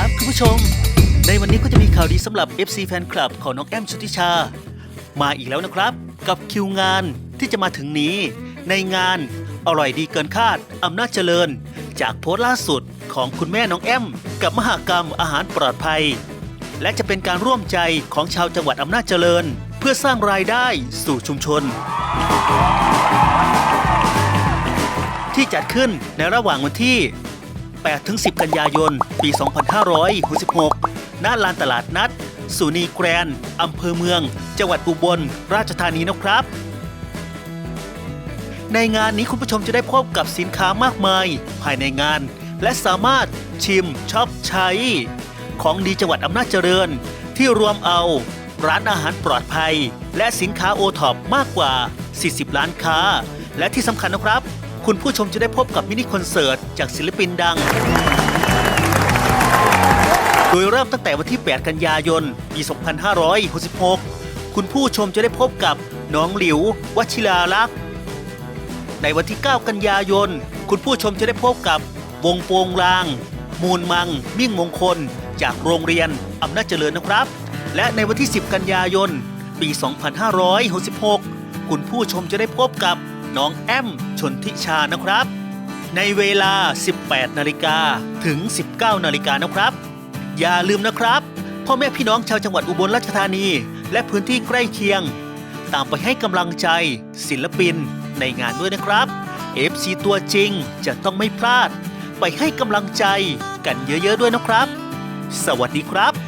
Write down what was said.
ครับคุณผู้ชม ในวันนี้ก็จะมีข่าวดีสำหรับ FC แฟนคลับของน้องแอมชุติชา มาอีกแล้วนะครับ กับคิวงานที่จะมาถึงนี้ ในงานอร่อยดีเกินคาดอำนาจเจริญ จากโพสต์ล่าสุดของคุณแม่น้องแอม กับมหากรรมอาหารปลอดภัย และจะเป็นการร่วมใจของชาวจังหวัดอำนาจเจริญ เพื่อสร้างรายได้สู่ชุมชน ที่จัดขึ้นในระหว่างวันที่ 8-10 กันยายน ปี 2566 ณ ลานตลาดนัด สุนีแกรน อำเภอเมือง จังหวัดอุบล ราชธานีนะครับ ในงานนี้คุณผู้ชมจะได้พบกับสินค้ามากมาย ภายในงาน และสามารถชิมช็อปใช้ ของดีจังหวัดอำนาจเจริญ ที่รวมเอาร้านอาหารปลอดภัย และสินค้าโอท็อปมากกว่า 40 ล้านค้า และที่สำคัญนะครับ คุณผู้ชมจะได้พบกับมินิคอนเสิร์ตจากศิลปินดัง โดยเริ่มตั้งแต่วันที่ 8 กันยายน ปี 2566 คุณผู้ชมจะได้พบกับน้องหลิววชิราลักษณ์ในวันที่ 9 กันยายน คุณผู้ชมจะได้พบกับวงโปงลาง มูลมัง มิ่งมงคล จากโรงเรียนอำนาจเจริญนะครับ และในวันที่ 10 กันยายน ปี 2566 คุณผู้ชมจะได้พบกับ น้องแอมชนทิชานะครับ ในเวลา 18 นาฬิกาถึง 19 นาฬิกานะครับ อย่าลืมนะครับพ่อแม่พี่น้องชาวจังหวัดอุบลราชธานี และพื้นที่ใกล้เคียง ตามไปให้กำลังใจ ศิลปินในงานด้วยนะครับ FC ตัวจริงจะต้องไม่พลาด ไปให้กำลังใจกันเยอะๆด้วยนะครับ สวัสดีครับ